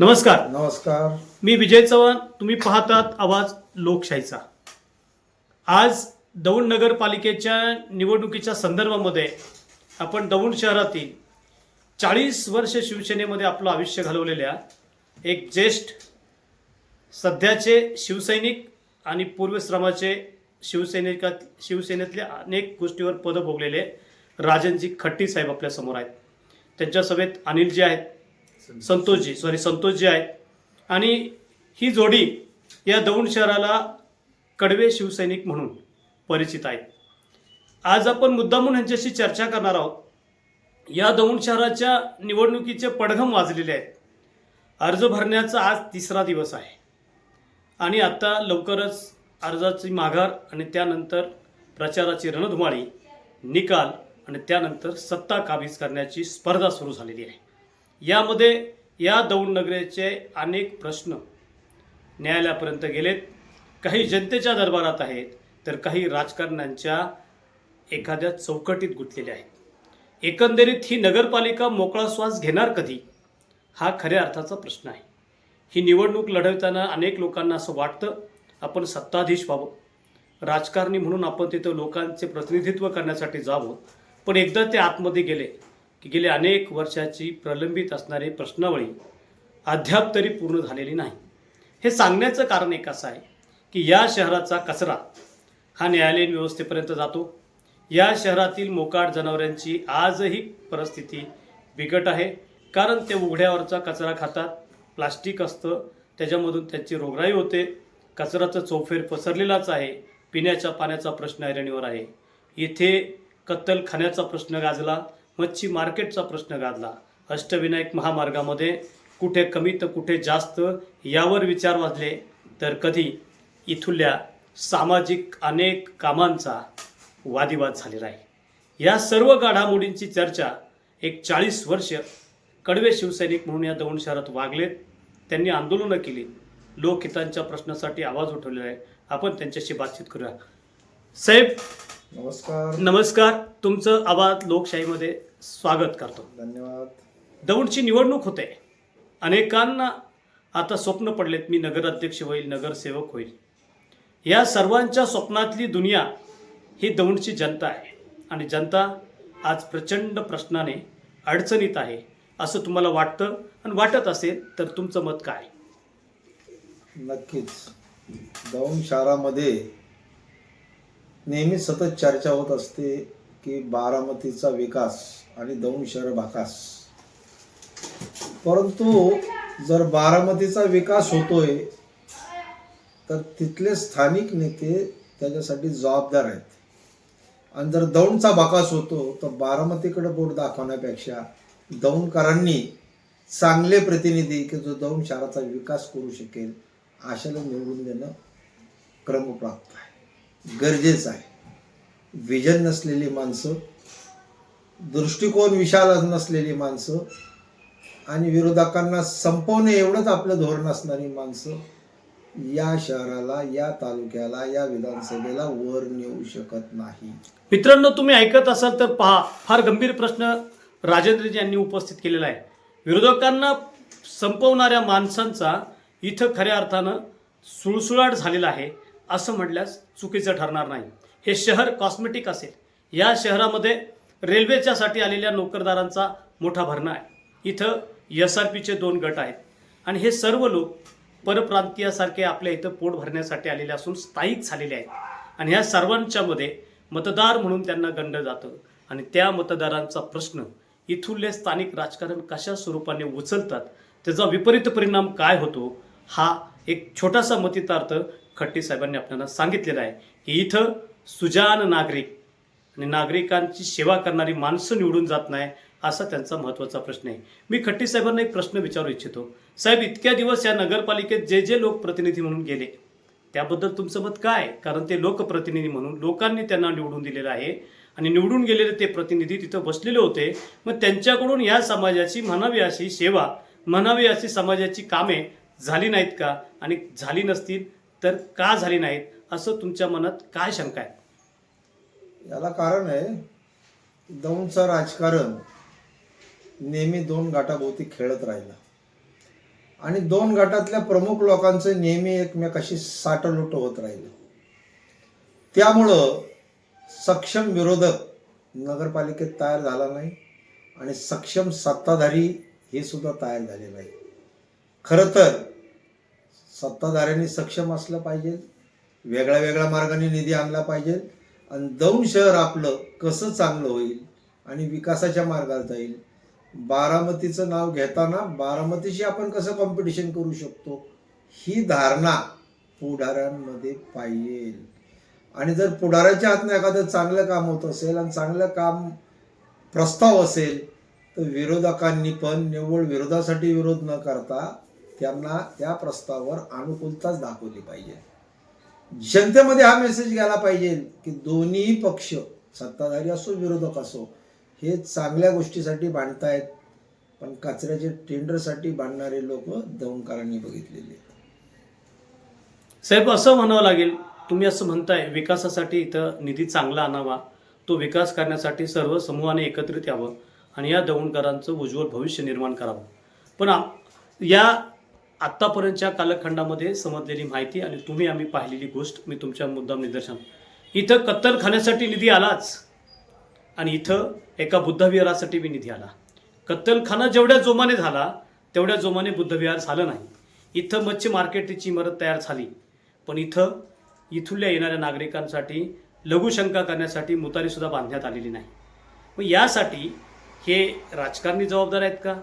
नमस्कार. नमस्कार. मी विजय चव्हाण तुम्ही पाहतात आवाज लोकशाहीचा. आज दौंड नगरपालिकेच्या निवडणुकीच्या संदर्भामध्ये आपण दौंड शहरातील चाळीस वर्ष शिवसेनेमध्ये आपलं आयुष्य घालवलेल्या एक ज्येष्ठ सध्याचे शिवसैनिक आणि पूर्वश्रमाचे शिवसैनिका शिवसेनेतल्या अनेक गोष्टीवर पदं भोगलेले राजनजी खट्टी साहेब आपल्यासमोर आहेत. त्यांच्या सभेत अनिलजी आहेत. संतोषजी. सॉरी संतोषजी आहेत आणि ही जोडी या दौंड शहराला कडवे शिवसैनिक म्हणून परिचित आहेत आज आपण मुद्दामून यांच्याशी चर्चा करणार आहोत. या दौंड शहराच्या निवडणुकीचे पडघम वाजलेले आहेत. अर्ज भरण्याचा आज तिसरा दिवस आहे. आणि आता लवकरच अर्जाची माघार आणि त्यानंतर प्रचाराची रणधुमाळी निकाल आणि त्यानंतर सत्ता काबीज करण्याची स्पर्धा सुरू झालेली आहे. यामध्ये या दौडनगरेचे अनेक प्रश्न न्यायालयापर्यंत गेलेत. काही जनतेच्या दरबारात आहेत तर काही राजकारण्यांच्या एखाद्या चौकटीत गुंतलेले आहेत. एकंदरीत ही नगरपालिका मोकळा श्वास घेणार कधी? हा खऱ्या अर्थाचा प्रश्न आहे. ही निवडणूक लढवताना अनेक लोकांना असं वाटतं आपण सत्ताधीश व्हावं. राजकारणी म्हणून आपण तिथं लोकांचे प्रतिनिधित्व करण्यासाठी जावं. पण एकदा ते आतमध्ये गेले की गेली अनेक वर्षाची प्रलंबित असणारी प्रश्नावळी अद्याप तरी पूर्ण झालेली नाही. हे सांगण्याचं कारण एक असं आहे की या शहराचा कचरा हा न्यायालयीन व्यवस्थेपर्यंत जातो. या शहरातील मोकाट जनावरांची आजही परिस्थिती बिकट आहे. कारण ते उघड्यावरचा कचरा खातात प्लास्टिक असतं त्याच्यामधून त्यांची रोगराई होते. कचऱ्याचं चौफेर पसरलेलाच आहे पिण्याच्या पाण्याचा प्रश्न ऐरणीवर आहे. इथे कत्तलखान्याचा प्रश्न गाजला मच्छी मार्केटचा प्रश्न गाजला अष्टविनायक महामार्गामध्ये कुठे कमी तर कुठे जास्त यावर विचार वाजले तर कधी इथुल्या सामाजिक अनेक कामांचा वादिवाद झालेला आहे या सर्व घडामोडींची चर्चा एक चाळीस वर्ष कडवे शिवसैनिक म्हणून या दौंड शहरात वागलेत. त्यांनी आंदोलनं केली. लोकहितांच्या प्रश्नासाठी आवाज उठवलेला आहे. आपण त्यांच्याशी बातचीत करूया. साहेब नमस्कार. नमस्कार. तुमचं आवाज लोकशाहीमध्ये स्वागत करतो. धन्यवाद. दौंडची निवडणूक होते. अनेकांना आता स्वप्न पडलेत मी नगराध्यक्ष होईल नगरसेवक होईल. या सर्वांच्या स्वप्नातली दुनिया ही दौंडची जनता आहे. आणि जनता आज प्रचंड प्रश्नाने अडचणीत आहे असं तुम्हाला वाटतं आणि वाटत असेल तर तुमचं मत काय? नक्कीच. दौंड शहरामध्ये नेहमी सतत चर्चा होत असते की बारामतीचा विकास आणि दौंड शहर भाकास परंतु जर बारामतीचा विकास होतोय तर तिथले स्थानिक नेते त्याच्यासाठी जबाबदार आहेत. आणि जर दौंडचा बाकास होतो तर बारामतीकडे बोट दाखवण्यापेक्षा दौंडकरांनी चांगले प्रतिनिधी की जो दौंड शहराचा विकास करू शकेल अशाला निवडून देणं क्रमप्राप्त आहे. गरजेचं आहे. विजन नसलेली माणसं दृष्टिकोन विशाल नसलेली माणसं आणि विरोधकांना संपवणे एवढंच आपलं धोरण असणारी माणसं या शहराला या तालुक्याला या विधानसभेला वर नेऊ शकत नाही. मित्रांनो तुम्ही ऐकत असाल तर पहा फार गंभीर प्रश्न राजेंद्रजी यांनी उपस्थित केलेला आहे. विरोधकांना संपवणाऱ्या माणसांचा इथं खऱ्या अर्थानं सुळसुळाट झालेला आहे असं म्हटल्यास चुकीचं ठरणार नाही. हे शहर कॉस्मेटिक असेल. या शहरामध्ये रेल्वेच्यासाठी आलेल्या नोकरदारांचा मोठा भरणा आहे. इथं एस आर पीचे दोन गट आहेत. आणि हे सर्व लोक परप्रांतीयासारखे आपल्या इथं पोट भरण्यासाठी आलेले असून स्थायिक झालेले आहेत. आणि ह्या सर्वांच्यामध्ये मतदार म्हणून त्यांना गणलं जातं. आणि त्या मतदारांचा प्रश्न इथूनले स्थानिक राजकारण कशा स्वरूपाने उचलतात त्याचा विपरीत परिणाम काय होतो हा एक छोटासा मतितार्थ खट्टी साहेबांनी आपल्याला सांगितलेला आहे. की इथं सुजान नागरिक आणि नागरिकांची सेवा करणारी माणसं निवडून जात नाही असा त्यांचा महत्त्वाचा प्रश्न आहे. मी खट्टी साहेबांना एक प्रश्न विचारू इच्छितो. साहेब इतक्या दिवस या नगरपालिकेत जे जे लोकप्रतिनिधी म्हणून गेले त्याबद्दल तुमचं मत काय? कारण ते लोकप्रतिनिधी म्हणून लोकांनी त्यांना निवडून दिलेलं आहे आणि निवडून गेलेले ते प्रतिनिधी तिथं बसलेले होते. मग त्यांच्याकडून या समाजाची म्हणावी अशी सेवा म्हणावी अशी समाजाची कामे झाली नाहीत का? आणि झाली नसतील तर का झाली नाहीत? असं तुमच्या मनात काय शंका आहे? याला कारण आहे दौंडचं राजकारण नेहमी दोन गाठाभोवती खेळत राहिलं. आणि दोन गटातल्या प्रमुख लोकांचं नेहमी एकमेकाशी साटलोट होत राहिलं. त्यामुळं सक्षम विरोधक नगरपालिकेत तयार झाला नाही आणि सक्षम सत्ताधारी हे सुद्धा तयार झाले नाही. खरं तर सत्ताधाऱ्यांनी सक्षम असलं पाहिजे वेगळ्या वेगळ्या मार्गाने निधी आणला पाहिजे आणि दौंड शहर आपलं कसं चांगलं होईल आणि विकासाच्या मार्गात जाईल. बारामतीचं नाव घेताना बारामतीशी आपण कसं कॉम्पिटिशन करू शकतो? ही धारणा पुढाऱ्यांमध्ये पाहिजे. आणि जर पुढाऱ्याच्या हातनं एखादं चांगलं काम होत असेल आणि चांगलं काम प्रस्ताव असेल तर विरोधकांनी पण निव्वळ विरोधासाठी विरोध न करता त्यांना त्या प्रस्तावावर अनुकूलताच दाखवली पाहिजे. जनतेमध्ये हा मेसेज गेला पाहिजे की दोन्ही पक्ष सत्ताधारी असो विरोधक असो हे चांगल्या गोष्टीसाठी बांधतायत. पण कचऱ्याचे टेंडरसाठी बांधणारे लोक दौंडकरांनी बघितलेले साहेब असं म्हणावं लागेल तुम्ही असं म्हणताय विकासासाठी इथं निधी चांगला आणावा. तो विकास करण्यासाठी सर्व समूहाने एकत्रित यावं आणि या दौंडकरांचं उज्ज्वल भविष्य निर्माण करावं. पण या आत्तापर्यंतच्या कालखंडामध्ये समजलेली माहिती आणि तुम्ही आम्ही पाहिलेली गोष्ट मी तुमच्या मुद्दाम निदर्शन इथं कत्तलखान्यासाठी निधी आलाच. आणि इथं एका बुद्धविहारासाठी बी निधी आला. कत्तलखाना जेवढ्या जोमाने झाला तेवढ्या जोमाने बुद्धविहार झालं नाही. इथं मच्छी मार्केटची इमारत तयार झाली. पण इथं इथुल्या येणाऱ्या नागरिकांसाठी लघुशंका करण्यासाठी मुतारीसुद्धा बांधण्यात आलेली नाही. मग यासाठी हे राजकारणी जबाबदार आहेत का?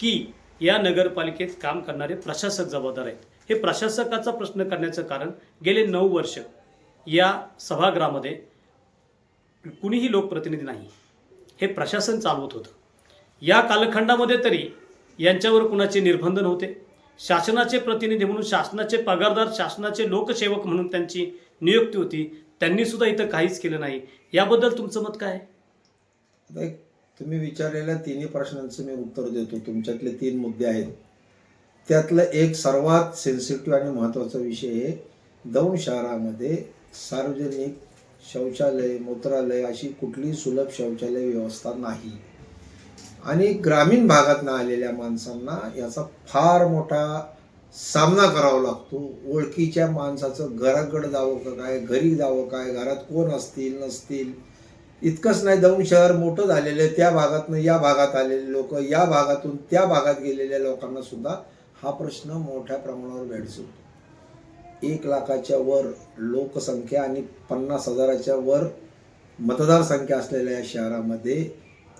की या नगरपालिकेत काम करणारे प्रशासक जबाबदार आहेत. हे प्रशासकाचा प्रश्न करण्याचं कारण गेले नऊ वर्ष या सभागृहामध्ये कुणीही लोकप्रतिनिधी नाही. हे प्रशासन चालवत होतं. या कालखंडामध्ये तरी यांच्यावर कुणाचे निर्बंध नव्हते. शासनाचे प्रतिनिधी म्हणून शासनाचे पगारदार शासनाचे लोकसेवक म्हणून त्यांची नियुक्ती होती. त्यांनीसुद्धा इथं काहीच केलं नाही. याबद्दल तुमचं मत काय आता एक तुम्ही विचारलेल्या तिन्ही प्रश्नांचं मी उत्तर देतो. तुमच्यातले तीन मुद्दे आहेत. त्यातलं एक सर्वात सेन्सिटिव्ह आणि महत्त्वाचा विषय आहे. दौंड शहरामध्ये सार्वजनिक शौचालय मूत्रालय अशी कुठली सुलभ शौचालय व्यवस्था नाही. आणि ग्रामीण भागातनं आलेल्या माणसांना याचा फार मोठा सामना करावा लागतो. ओळखीच्या माणसाचं घराकडं जावं का काय घरी जावं काय घरात कोण असतील नसतील इतकंच नाही दौंड शहर मोठं झालेलं आहे त्या भागातनं या भागात आलेले लोक या भागातून त्या भागात गेलेल्या लोकांना सुद्धा हा प्रश्न मोठ्या प्रमाणावर भेडसतो. एक लाखाच्या वर लोकसंख्या आणि पन्नास हजाराच्या वर मतदारसंख्या असलेल्या या शहरामध्ये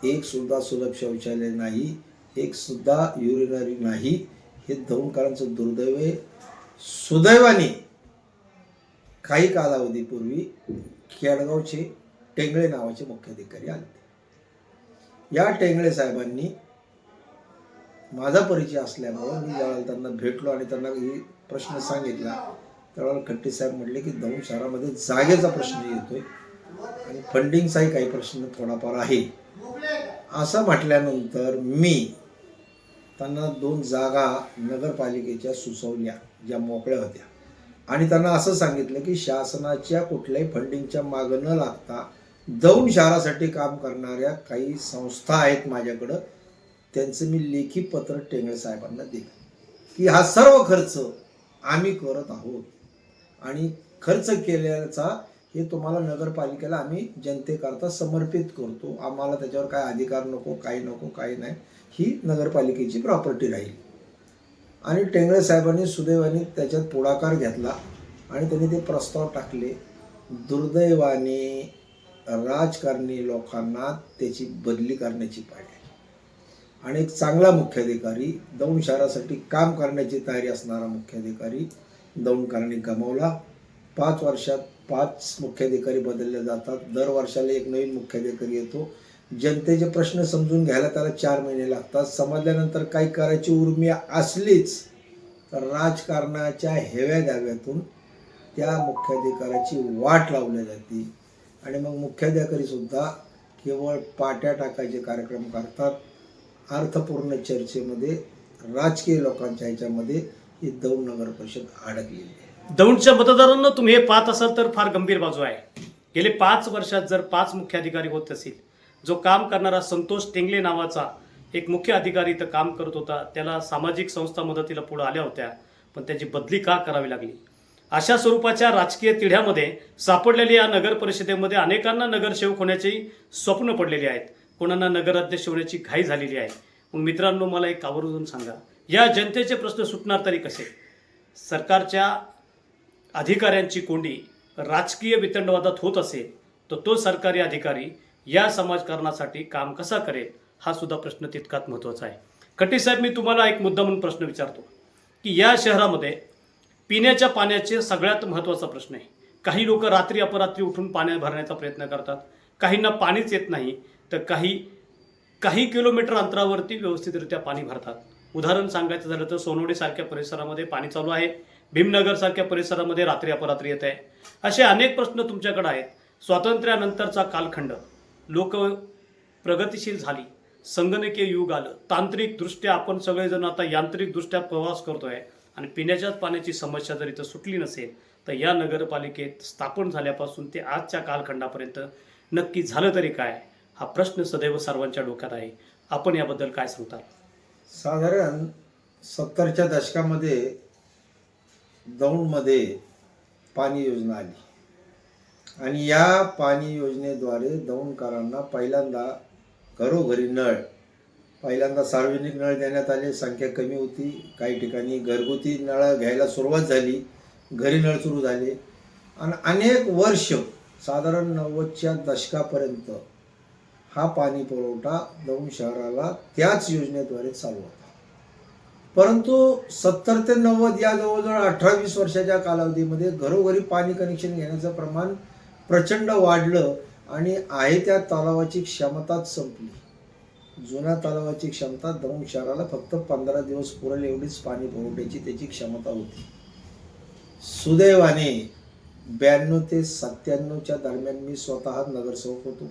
एक सुद्धा सुलभ शौचालय नाही एक सुद्धा युरिनरी नाही. हे दौंडकरांचं दुर्दैव आहे. सुदैवाने काही कालावधीपूर्वी खेडगावचे टेंगळे नावाचे मुख्याधिकारी आले या टेंगळे साहेबांनी माझा परिचय असल्यामुळं मी ज्यावेळेला त्यांना भेटलो आणि त्यांना ही प्रश्न सांगितला त्यावेळेला खट्टे साहेब म्हटले की दौंड शहरामध्ये जागेचा प्रश्न येतोय आणि फंडिंगचाही काही प्रश्न थोडाफार आहे. असं म्हटल्यानंतर मी त्यांना दोन जागा नगरपालिकेच्या सुचवल्या ज्या मोकळ्या होत्या. आणि त्यांना असं सांगितलं की शासनाच्या कुठल्याही फंडिंगच्या मागं न लागता दौंड शहरासाठी काम करणाऱ्या काही संस्था आहेत माझ्याकडं त्यांचं मी लेखी पत्र टेंगळे साहेबांना दिलं. की हा सर्व खर्च आम्ही करत आहोत. आणि खर्च केल्याचा हे तुम्हाला नगरपालिकेला आम्ही जनतेकरता समर्पित करतो. आम्हाला त्याच्यावर काय अधिकार नको काही नको काही नाही. ही नगरपालिकेची प्रॉपर्टी राहील. आणि टेंगळे साहेबांनी सुदैवाने त्याच्यात पुढाकार घेतला आणि त्यांनी ते प्रस्ताव टाकले. दुर्दैवाने राजकारणी लोकांना त्याची बदली करण्याची पाहिजे आणि एक चांगला मुख्याधिकारी दौंड शहरासाठी काम करण्याची तयारी असणारा मुख्याधिकारी दौंडकरांनी गमावला. पाच वर्षात पाच मुख्याधिकारी बदलले जातात. दर वर्षाला एक नवीन मुख्याधिकारी येतो. जनतेचे प्रश्न समजून घ्यायला त्याला चार महिने लागतात. समजल्यानंतर काही करायची उर्मी असलीच तर राजकारणाच्या हेव्या द्याव्यातून त्या मुख्याधिकाऱ्याची वाट लावली जाते. आणि मग मुख्याधिकारी सुद्धा केवळ पाट्या टाकायचे कार्यक्रम करतात. अर्थपूर्ण चर्चेमध्ये राजकीय लोकांच्या ह्याच्यामध्ये ही दौंड नगर परिषद अडकलेली आहे. दौंडच्या मतदारांना तुम्ही हे पाहत असाल तर फार गंभीर बाजू आहे. गेले पाच वर्षात जर पाच मुख्याधिकारी होत असतील जो काम करणारा संतोष टेंगले नावाचा एक मुख्य अधिकारी इथं काम करत होता त्याला सामाजिक संस्था मदतीला पुढे आल्या होत्या पण त्याची बदली का करावी लागली? अशा स्वरूपाच्या राजकीय तिढ्यामध्ये सापडलेल्या या नगर परिषदेमध्ये अनेकांना नगरसेवक होण्याची स्वप्न पडलेली आहेत. कोणांना नगराध्यक्ष होण्याची घाई झालेली आहे. मग मित्रांनो मला एक आवर्जून सांगा. या जनतेचे प्रश्न सुटणार तरी कसे? सरकारच्या अधिकाऱ्यांची कोंडी राजकीय वितंडवादात होत असेल तर तो सरकारी अधिकारी या समाजकारणासाठी काम कसा करेल हा सुद्धा प्रश्न तितकाच महत्त्वाचा आहे. कटी साहेब मी तुम्हाला एक मुद्दा म्हणून प्रश्न विचारतो की या शहरामध्ये पिण्याच्या पाण्याचे सगळ्यात महत्त्वाचा प्रश्न आहे. काही लोक रात्री अपरात्री उठून पाण्या भरण्याचा प्रयत्न करतात. काहींना पाणीच येत नाही तर काही काही किलोमीटर अंतरावरती व्यवस्थितरित्या पाणी भरतात. उदाहरण सांगायचं झालं तर सोनवडीसारख्या परिसरामध्ये पाणी चालू आहे. भीमनगरसारख्या परिसरामध्ये रात्री अपरात्री येत आहे. असे अनेक प्रश्न तुमच्याकडे आहेत. स्वातंत्र्यानंतरचा कालखंड. लोक प्रगतिशील झाली. संगणकीय युग आलं. तांत्रिकदृष्ट्या आपण सगळेजण आता यांत्रिकदृष्ट्या प्रवास करतोय. आणि पिण्याच्याच पाण्याची समस्या जर इथं सुटली नसेल तर या नगरपालिकेत स्थापन झाल्यापासून ते आजच्या कालखंडापर्यंत नक्की झालं तरी काय? हा प्रश्न सदैव सर्वांच्या डोक्यात आहे. आपण याबद्दल काय सांगता? साधारण सत्तरच्या दशकामध्ये दौंडमध्ये पाणी योजना आली. आणि या पाणी योजनेद्वारे दौंडकरांना पहिल्यांदा घरोघरी नळ पहिल्यांदा सार्वजनिक नळ देण्यात आले संख्या कमी होती काही ठिकाणी घरगुती नळ घ्यायला सुरुवात झाली घरी नळ सुरू झाले. आणि अनेक वर्ष साधारण नव्वदच्या दशकापर्यंत हा पाणी पुरवठा दौंड शहराला त्याच योजनेद्वारे चालू होता. परंतु सत्तर ते नव्वद या जवळजवळ अठरा वीस वर्षाच्या कालावधीमध्ये घरोघरी पाणी कनेक्शन घेण्याचं प्रमाण प्रचंड वाढलं आणि आहे त्या तलावाची क्षमताच संपली. जुन्या तलावाची क्षमता दौंड शहराला फक्त पंधरा दिवस पुरेल एवढीच पाणी पुरवठ्याची त्याची क्षमता होती. सुदैवाने ब्याण्णव ते सत्त्याण्णवच्या दरम्यान मी स्वतः नगरसेवक होतो.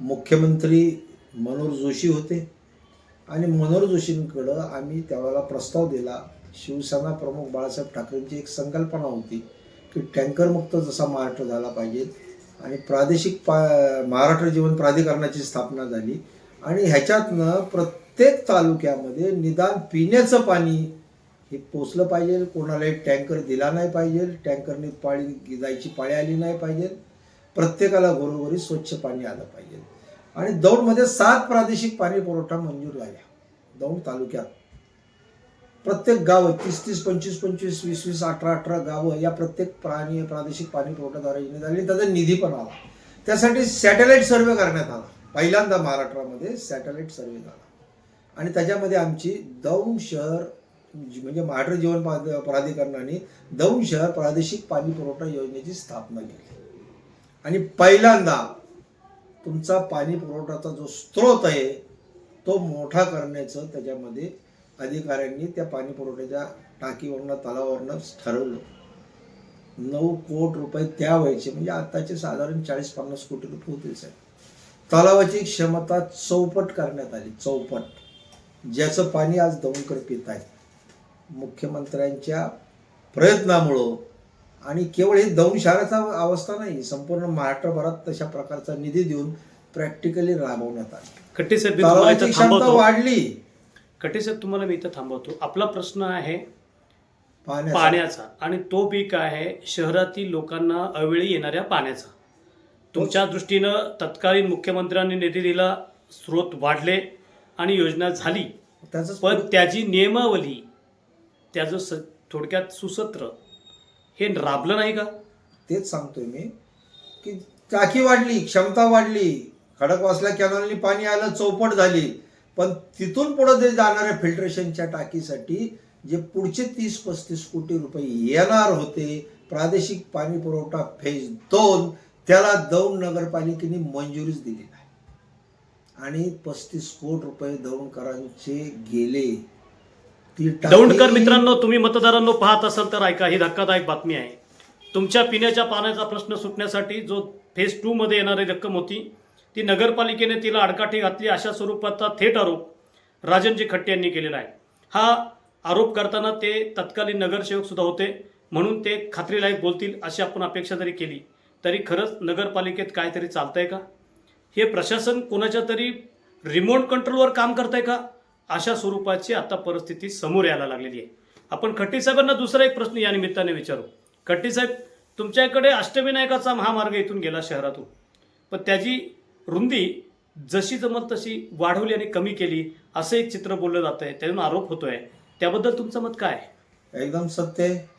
मुख्यमंत्री मनोहर जोशी होते आणि मनोहर जोशींकडं आम्ही त्यावेळेला प्रस्ताव दिला. शिवसेना प्रमुख बाळासाहेब ठाकरेंची एक संकल्पना होती की टँकरमुक्त जसा महाराष्ट्र झाला पाहिजे आणि प्रादेशिक पा महाराष्ट्र जीवन प्राधिकरणाची स्थापना झाली. आणि ह्याच्यातनं प्रत्येक तालुक्यामध्ये निदान पिण्याचं पाणी हे पोचलं पाहिजे. कोणालाही टँकर दिला नाही पाहिजे. टँकरने पाळी जायची पाळी आली नाही पाहिजे. प्रत्येकाला घरोघरी स्वच्छ पाणी आलं पाहिजे. आणि दौंडमध्ये सात प्रादेशिक पाणी पुरवठा मंजूर झाल्या दौंड तालुक्यात. प्रत्येक गावं तीस तीस पंचवीस पंचवीस वीस वीस अठरा अठरा गावं या प्रत्येक प्राणी प्रादेशिक पाणी पुरवठाद्वारे योजना झाली. त्याचा निधी पण आला. त्यासाठी सॅटेलाईट सर्वे करण्यात आला. पहिल्यांदा महाराष्ट्रामध्ये सॅटेलाईट सर्वे झाला. आणि त्याच्यामध्ये आमची दौंड शहर जी- म्हणजे महाराष्ट्र जीवन प्राधिकरणाने दौंड शहर प्रादेशिक पाणी पुरवठा योजनेची स्थापना केली. आणि पहिल्यांदा तुमचा पाणी पुरवठाचा जो स्रोत आहे तो मोठा करण्याचं त्याच्यामध्ये अधिकाऱ्यांनी त्या पाणी पुरवठ्याच्या टाकीवरनं तलावावरनं ठरवलं. नऊ कोट रुपये त्या व्हायचे म्हणजे आत्ताचे साधारण चाळीस पन्नास कोटी रुपये होतील साहेब. तलावाची क्षमता चौपट करण्यात आली चौपट. ज्याचं पाणी आज दौंडकर पित आहे. मुख्यमंत्र्यांच्या प्रयत्नामुळं आणि केवळ हे दौंड शहराचा अवस्था नाही संपूर्ण महाराष्ट्रभरात तशा प्रकारचा निधी देऊन प्रॅक्टिकली राबवण्यात आला. क्षमता वाढली. कट्टे साहेब तुम्हाला मी इथं थांबवतो. आपला प्रश्न आहे पाण्याचा आणि तो पीक आहे शहरातील लोकांना अवेळी येणाऱ्या पाण्याचा. तुमच्या दृष्टीनं तत्कालीन मुख्यमंत्र्यांनी निधी दिला स्रोत वाढले आणि योजना झाली. त्याच पण त्याची नियमावली त्याचं स थोडक्यात सुसत्र हे राबलं नाही का? तेच सांगतोय मी की टाकी वाढली क्षमता वाढली खडकवासला कॅनॉलनी पाणी आलं चौपट झाली. पण तिथून पुढे जे जाणाऱ्या फिल्ट्रेशनच्या टाकीसाठी जे पुढचे तीस पस्तीस कोटी रुपये येणार होते प्रादेशिक पाणी पुरवठा फेज दोन त्याला दौंड नगरपालिकेने मंजुरीच दिली नाही. आणि पस्तीस कोटी रुपये दौंडकरांचे गेले. ती टाकी- दौंडकर मित्रांनो तुम्ही मतदारांनो पाहत असाल तर ऐका ही धक्कादायक बातमी आहे. तुमच्या पिण्याच्या पाण्याचा प्रश्न सुटण्यासाठी जो फेज टू मध्ये येणारी रक्कम होती ती नगरपालिकेने तिला आडकाठी घातली. अशा स्वरूपाचा थेट आरोप राजनजी खट्टे यांनी केलेला आहे. हा आरोप करताना ते तत्कालीन नगरसेवक सुद्धा होते म्हणून ते खात्रीलायक बोलतील अशी आपण अपेक्षा जरी केली तरी खरंच नगरपालिकेत काहीतरी चालतंय का? हे प्रशासन कोणाच्या तरी रिमोट कंट्रोलवर काम करताय का? अशा स्वरूपाची आता परिस्थिती समोर यायला लागलेली आहे. आपण खट्टी साहेबांना दुसरा एक प्रश्न या निमित्ताने विचारू. खट्टी साहेब तुमच्याकडे अष्टविनायकाचा महामार्ग इथून गेला शहरातून. पण त्याची रुंदी जशी जमल तशी वाढवली आणि कमी केली असं एक चित्र बोललं जात आहे त्यातून आरोप होतोय. त्याबद्दल तुमचं मत काय एकदम सत्य आहे.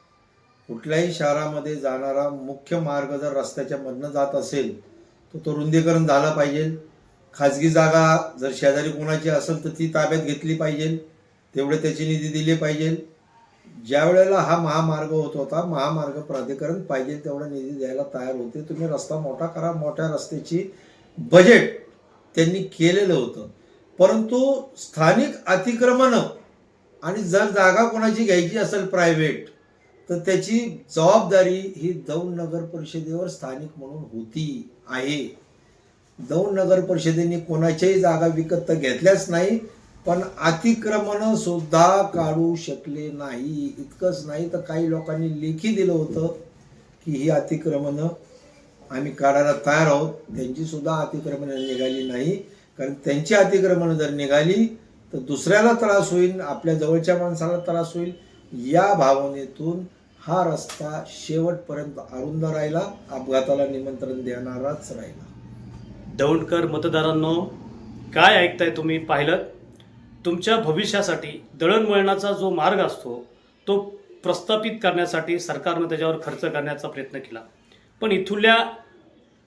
कुठल्याही शहरामध्ये जाणारा मुख्य मार्ग जर रस्त्याच्या मधनं जात असेल तर तो रुंदीकरण झालं पाहिजे. खाजगी जागा जर शेजारी कोणाची असेल तर ती ताब्यात घेतली पाहिजे. तेवढे त्याची निधी दिली पाहिजे. ज्या वेळेला हा महामार्ग होत होता महामार्ग प्राधिकरण पाहिजे तेवढा निधी द्यायला तयार होते. तुम्ही रस्ता मोठा करा मोठ्या रस्त्याची बजेट त्यांनी केलेलं होतं. परंतु स्थानिक अतिक्रमणं आणि जर जागा कोणाची घ्यायची असेल प्रायव्हेट तर त्याची जबाबदारी ही दौंड नगर परिषदेवर स्थानिक म्हणून होती आहे. दौंड नगर परिषदेने कोणाच्याही जागा विकत तर घेतल्याच नाही पण अतिक्रमण सुद्धा काढू शकले नाही. इतकंच नाही तर काही लोकांनी लेखी दिलं होतं की ही अतिक्रमणं आम्ही काढायला तयार आहोत. त्यांची सुद्धा अतिक्रमणं निघाली नाही. कारण त्यांची अतिक्रमणं जर निघाली तर दुसऱ्याला त्रास होईल आपल्या जवळच्या माणसाला त्रास होईल. या भावनेतून हा रस्ता शेवटपर्यंत अरुंद राहिला अपघाताला निमंत्रण देणाराच राहिला. दौंडकर मतदारांनो काय ऐकताय तुम्ही पाहिलं? तुमच्या भविष्यासाठी दळणवळणाचा जो मार्ग असतो तो प्रस्थापित करण्यासाठी सरकारनं त्याच्यावर खर्च करण्याचा प्रयत्न केला. पण इथुल्या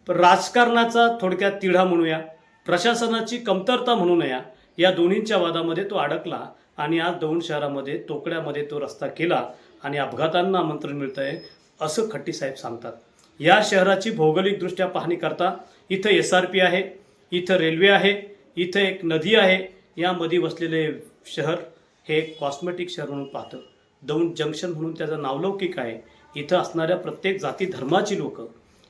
राजकारणाचा थोडक्यात तिढा म्हणूया प्रशासनाची कमतरता म्हणू नया या दोन्हींच्या वादामध्ये तो अडकला. आणि आज दौंड शहरामध्ये तोकड्यामध्ये तो रस्ता केला आणि अपघातांना आमंत्रण मिळतं आहे असं खट्टी साहेब सांगतात. या शहराची भौगोलिकदृष्ट्या पाहणी करता इथं एस आर पी आहे इथं रेल्वे आहे इथं एक नदी आहे यामध्ये वसलेले शहर हे एक कॉस्मेटिक शहर म्हणून पाहतं. दौंड जंक्शन म्हणून त्याचं नावलौकिक आहे. इथं असणाऱ्या प्रत्येक जाती धर्माची लोक.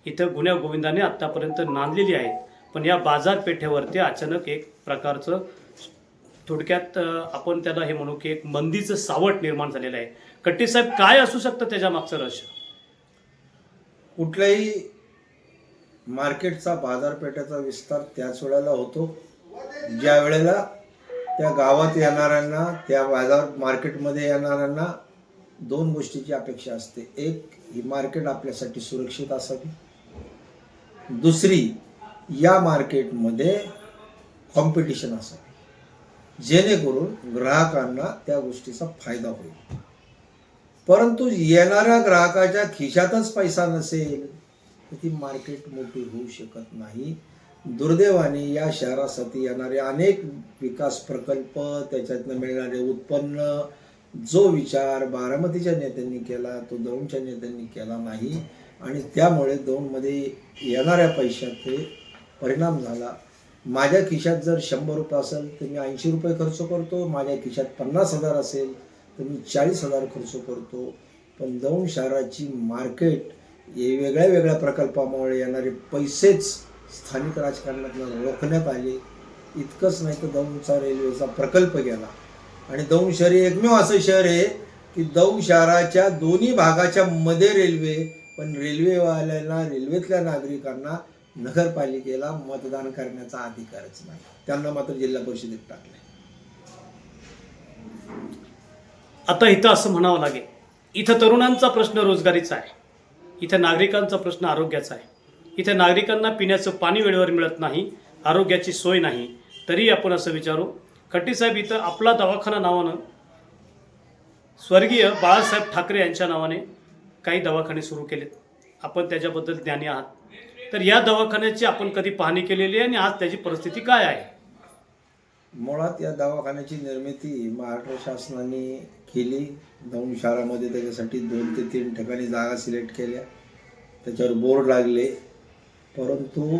इथं गुन्ह्या गोविंदाने आत्तापर्यंत नांदलेली आहेत. पण या बाजारपेठेवरती अचानक एक प्रकारचं थोडक्यात आपण त्याला हे म्हणू की एक मंदीचं सावट निर्माण झालेलं आहे. कट्टी साहेब काय असू शकतं त्याच्या मागचं रहस्य? कुठल्याही मार्केटचा बाजारपेठेचा विस्तार त्याच वेळेला होतो. ज्या वेळेला त्या गावात येणाऱ्यांना त्या बाजार मार्केटमध्ये येणाऱ्यांना दोन गोष्टीची अपेक्षा असते. एक ही मार्केट आपल्यासाठी सुरक्षित असावी. दुसरी या मार्केटमध्ये कॉम्पिटिशन असावी. जेणेकरून ग्राहकांना त्या गोष्टीचा फायदा होईल. परंतु येणाऱ्या ग्राहकाच्या खिशातच पैसा नसेल तर ती मार्केट मोठी होऊ शकत नाही. दुर्दैवाने या शहरासाठी येणारे अनेक विकास प्रकल्प त्याच्यातनं मिळणारे उत्पन्न जो विचार बारामतीच्या नेत्यांनी केला तो दौंडच्या नेत्यांनी केला नाही. आणि त्यामुळे दौंडमध्ये येणाऱ्या पैशाचे परिणाम झाला. माझ्या खिशात जर शंभर रुपये असेल तर मी ऐंशी रुपये खर्च करतो. माझ्या खिशात पन्नास हजार असेल तर मी चाळीस हजार खर्च करतो. पण दौंड शहराची मार्केट हे वेगळ्या वेगळ्या प्रकल्पामुळे येणारे पैसेच स्थानिक राजकारणातून रोखण्यात आले. इतकंच नाही तर दौंडचा रेल्वेचा प्रकल्प गेला. आणि दौंड शहर हे एकमेव असं शहर आहे की दौंड शहराच्या दोन्ही भागाच्या मध्ये रेल्वे पण रेल्वेवाल्यांना रेल्वेतल्या नागरिकांना नगरपालिकेला मतदान करण्याचा अधिकारच नाही. त्यांना मात्र जिल्हा परिषदेत टाकले आता इथं असं म्हणावं लागेल इथं तरुणांचा प्रश्न रोजगारीचा आहे. इथं नागरिकांचा प्रश्न आरोग्याचा आहे. इथं नागरिकांना पिण्याचं पाणी वेळेवर मिळत नाही आरोग्याची सोय नाही. तरी आपण असं विचारू खट्टीसाहेब इथं आपला दवाखाना नावानं स्वर्गीय बाळासाहेब ठाकरे यांच्या नावाने काही दवाखाने सुरू केलेत. आपण त्याच्याबद्दल ज्ञानी आहात. तर या दवाखान्याची आपण कधी पाहणी केलेली आहे आणि आज त्याची परिस्थिती काय आहे? मुळात या दवाखान्याची निर्मिती महाराष्ट्र शासनाने केली. दोन शहरामध्ये त्याच्यासाठी दोन ते तीन ठिकाणी जागा सिलेक्ट केल्या. त्याच्यावर बोर्ड लागले. परंतु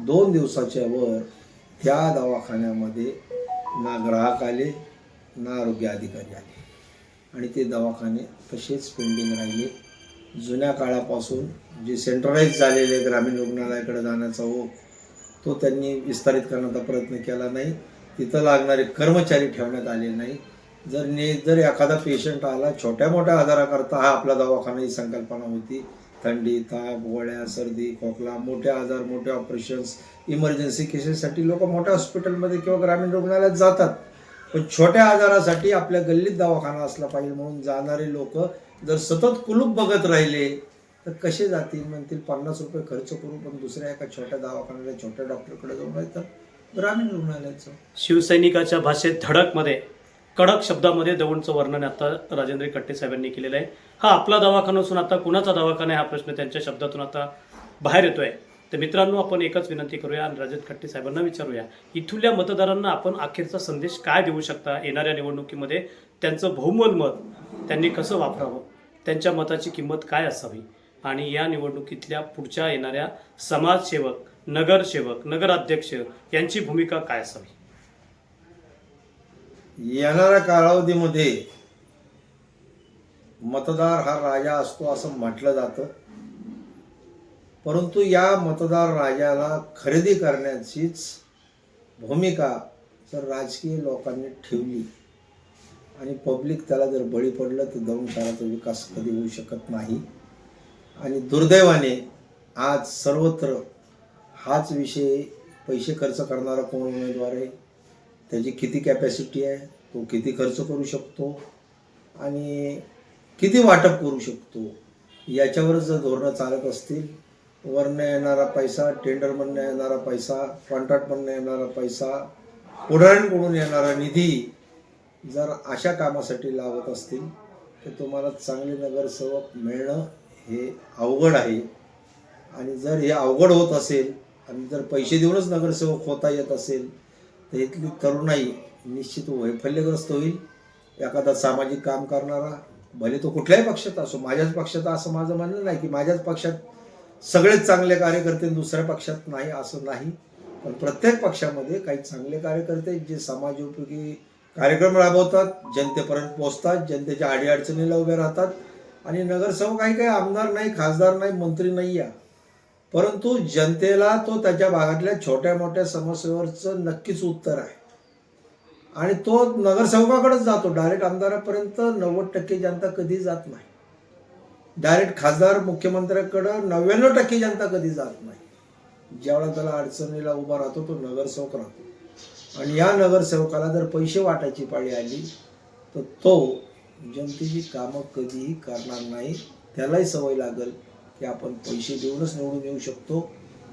दोन दिवसाच्या वर त्या दवाखान्यामध्ये ना ग्राहक आले ना आरोग्य अधिकारी आले. आणि ते दवाखाने तसेच पेंडिंग राहिले. जुन्या काळापासून जे सेंट्रलाइज झालेले ग्रामीण रुग्णालयाकडे जाण्याचा ओघ तो त्यांनी विस्तारित करण्याचा प्रयत्न केला नाही. तिथं लागणारे कर्मचारी ठेवण्यात आले नाही. जर ने जर एखादा पेशंट आला छोट्या मोठ्या आजाराकरता हा आपला दवाखाना ही संकल्पना होती. थंडी ताप गोळ्या सर्दी खोकला मोठे आजार मोठे ऑपरेशन्स इमर्जन्सी केसेससाठी लोक मोठ्या हॉस्पिटलमध्ये किंवा ग्रामीण रुग्णालयात जातात. पण छोट्या आजारासाठी आपल्या गल्लीत दवाखाना असला पाहिजे म्हणून जाणारे लोक जर सतत कुलूप बघत राहिले तर कसे जातील म्हणतील? पन्नास रुपये खर्च करून पण दुसऱ्या एका छोट्या दवाखान्याला छोट्या डॉक्टरकडे जाऊन राहतात ग्रामीण रुग्णालयाचं. शिवसैनिकाच्या भाषेत धडकमध्ये कडक शब्दामध्ये दौंडचं वर्णन आता राजेंद्र कट्टे साहेबांनी केलेलं आहे. हा आपला दवाखाना असून आता कुणाचा दवाखाना आहे हा प्रश्न त्यांच्या शब्दातून आता बाहेर येतोय. तर मित्रांनो आपण एकच विनंती करूया आणि राजेंद्र खट्टे साहेबांना विचारूया इथल्या मतदारांना आपण अखेरचा संदेश काय देऊ शकता येणाऱ्या निवडणुकीमध्ये? त्यांचं बहुमोल मत त्यांनी कसं वापरावं? त्यांच्या मताची किंमत काय असावी? आणि या निवडणुकीतल्या पुढच्या येणाऱ्या समाजसेवक नगरसेवक नगराध्यक्ष यांची भूमिका काय असावी? येणाऱ्या कालावधीमध्ये मतदार हा राजा असतो असं म्हटलं जातं. परंतु या मतदार राजाला खरेदी करण्याचीच भूमिका जर राजकीय लोकांनी ठेवली. आणि पब्लिक त्याला जर बळी पडलं तर दौंड विकास कधी होऊ शकत नाही. आणि दुर्दैवाने आज सर्वत्र हाच विषय पैसे खर्च करणारा कोण उमेदवार आहे? त्याची किती कॅपॅसिटी आहे? तो किती खर्च करू शकतो? आणि किती वाटप करू शकतो? याच्यावरच जर धोरणं चालत असतील वरनं येणारा पैसा टेंडरमधनं येणारा पैसा कॉन्ट्रॅक्टमधनं येणारा पैसा पुढाऱ्यांकडून येणारा निधी जर अशा कामासाठी लावत असतील तर तुम्हाला चांगले नगरसेवक मिळणं हे अवघड आहे. आणि जर हे अवघड होत असेल आणि जर पैसे देऊनच नगरसेवक होता येत असेल तर इथली तरुणाई निश्चित वैफल्यग्रस्त होईल. एखादा सामाजिक काम करणारा भले तो कुठल्याही पक्षात असो माझ्याच पक्षात असं माझं म्हणणं नाही की माझ्याच पक्षात सगळेच चांगले कार्यकर्ते दुसऱ्या पक्षात नाही असं नाही. पण प्रत्येक पक्षामध्ये काही चांगले कार्यकर्ते जे समाजोपयोगी कार्यक्रम राबवतात जनतेपर्यंत पोहोचतात जनतेच्या अडीअडचणीला उभे राहतात. आणि नगरसेवक काही काही आमदार नाही खासदार नाही मंत्री नाही या परंतु जनतेला तो त्याच्या भागातल्या छोट्या मोठ्या समस्येवरचं नक्कीच उत्तर आहे. आणि तो नगरसेवकाकडेच जातो. डायरेक्ट आमदारापर्यंत नव्वद टक्के जनता कधी जात नाही. डायरेक्ट खासदार मुख्यमंत्र्याकडं नव्याण्णव टक्के जनता कधी जात नाही. ज्यावेळेला त्याला अडचणीला उभा राहतो तो नगरसेवक राहतो. आणि या नगरसेवकाला जर पैसे वाटायची पाळी आली तर तो जनतेची कामं कधीही करणार नाही. त्यालाही सवय लागेल की आपण पैसे देऊनच निवडून येऊ शकतो.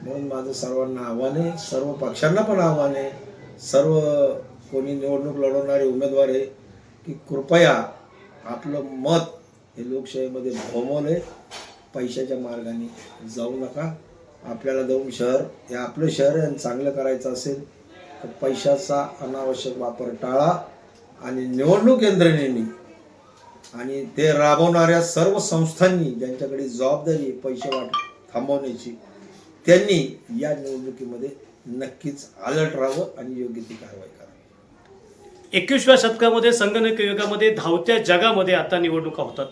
म्हणून माझं सर्वांना आव्हान आहे सर्व पक्षांना पण आव्हान आहे सर्व कोणी निवडणूक लढवणारे उमेदवार आहे की कृपया आपलं मत हे लोकशाहीमध्ये बहुमोल आहे पैशाच्या मार्गाने जाऊ नका. आपल्याला जाऊन शहर हे आपलं शहर आहे आणि चांगलं करायचं असेल पैशाचा अनावश्यक वापर टाळा आणि निवडणूक यंत्रणेने आणि ते राबवणाऱ्या सर्व संस्थांनी ज्यांच्याकडे जबाबदारी पैसे वाट थांबवण्याची त्यांनी या निवडणुकीमध्ये नक्कीच अलर्ट राहावं आणि योग्य ती कारवाई करावी. एकविसव्या शतकामध्ये संगणक युगामध्ये धावत्या जगामध्ये आता निवडणुका होतात.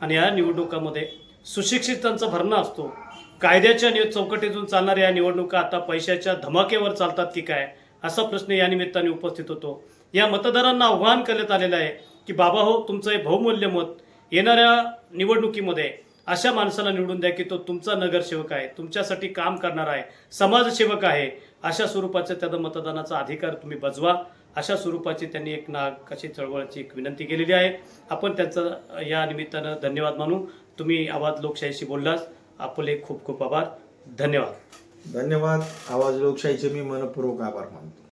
आणि या निवडणुकामध्ये सुशिक्षितांचा भरणा असतो. कायद्याच्या निय चौकटीतून चालणाऱ्या या निवडणुका आता पैशाच्या धमाकेवर चालतात की काय? असा प्रश्न या निमित्ताने उपस्थित होतो. या मतदारांना आव्हान करण्यात आलेलं आहे की बाबा हो तुमचं हे बहुमूल्य मत येणाऱ्या निवडणुकीमध्ये अशा माणसाला निवडून द्या की तो तुमचा नगरसेवक आहे तुमच्यासाठी काम करणार आहे समाजसेवक आहे. अशा स्वरूपाचा त्याचा मतदानाचा अधिकार तुम्ही बजवा. अशा स्वरूपाची त्यांनी एक नाकाची चळवळाची एक विनंती केलेली आहे. आपण त्यांचं या निमित्तानं धन्यवाद मानू. तुम्ही आवाज लोकशाहीशी बोललास आपले खूप खूप आभार. धन्यवाद. धन्यवाद. आवाज लोकशाहीचे मी मनपूर्वक आभार मानतो.